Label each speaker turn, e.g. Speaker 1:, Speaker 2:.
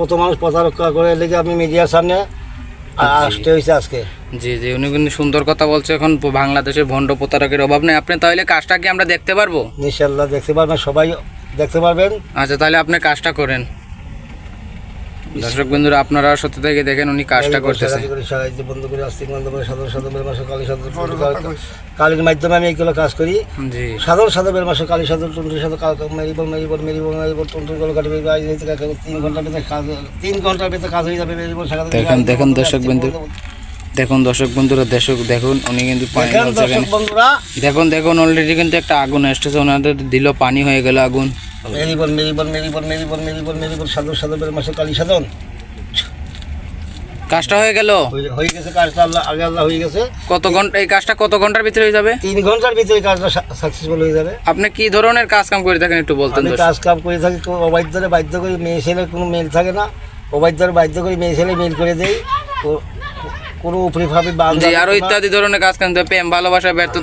Speaker 1: কত মানুষ প্রতারক্ষা করে লেগে আমি মিডিয়ার সামনে আসতে হয়েছে আজকে।
Speaker 2: জি জি উনি কিন্তু সুন্দর কথা বলছে এখন বাংলাদেশের বাংলাদেশে ভণ্ড প্রতারকের অভাব নেই। আপনি তাহলে কাজটা কি আমরা দেখতে পারব?
Speaker 1: ইনশাল্লাহ দেখতে পারবেন সবাই দেখতে পারবেন।
Speaker 2: আচ্ছা তাহলে আপনি কাজটা করেন। দর্শক বন্ধুরা আপনারা সত্যি থেকে দেখেন উনি কাজটা করতেছে
Speaker 1: বন্ধ করে আস্তিক বন্ধ সাধারণ সাধবের মাসে কালী সাধন কালীর মাধ্যমে আমি এইগুলো কাজ করি।
Speaker 2: জি।
Speaker 1: সাধারণ সাধবের মাসে কালী সাধন টুন্টুর সাথে মেরিবল মেরিবল মেরিবল মেরিবল টুন্টুর গল কাটি তিন ঘণ্টার ভিতরে কাজ তিন ঘণ্টার ভিতরে কাজ হয়ে যাবে মেরিবল
Speaker 2: দেখেন, দেখেন দর্শক বন্ধু। দেখুন দর্শক বন্ধুরা দর্শক দেখুন উনি কিন্তু পানি
Speaker 1: দেখুন
Speaker 2: দেখুন অলরেডি কিন্তু একটা আগুন এসেছে ওনাদের দিল পানি হয়ে গেল আগুন।
Speaker 1: মেরিবল মেরিবল মেরিবল মেরিবল মেরিবল মেরিবল সাধন সাধবের মাসে কালী সাধন।
Speaker 2: কাজটা হয়ে গেল?
Speaker 1: হয়ে- গেছে কাজটা আল্লাহ আগে আল্লাহ হয়ে গেছে।
Speaker 2: কত ঘণ্টা এই কাজটা কত ঘণ্টার ভিতরে হয়ে যাবে?
Speaker 1: তিন ঘণ্টার ভিতরে কাজটা সাকসেসফুল হয়ে যাবে।
Speaker 2: আপনি কি ধরনের কাজ কাম করে থাকেন একটু বলতেন
Speaker 1: আমি কাজ কাম করে থাকি কোনো অবাধ্যরে বাধ্য করি মেয়ে ছেলের কোনো মেল থাকে না। অবাধ্যরে বাধ্য করি মেয়ে ছেলে মেল করে দেই। কোনো উপরিভাবে
Speaker 2: জি আরও ইত্যাদি ধরনের কাজ কাম প্রেম ভালোবাসা ব্যর্থ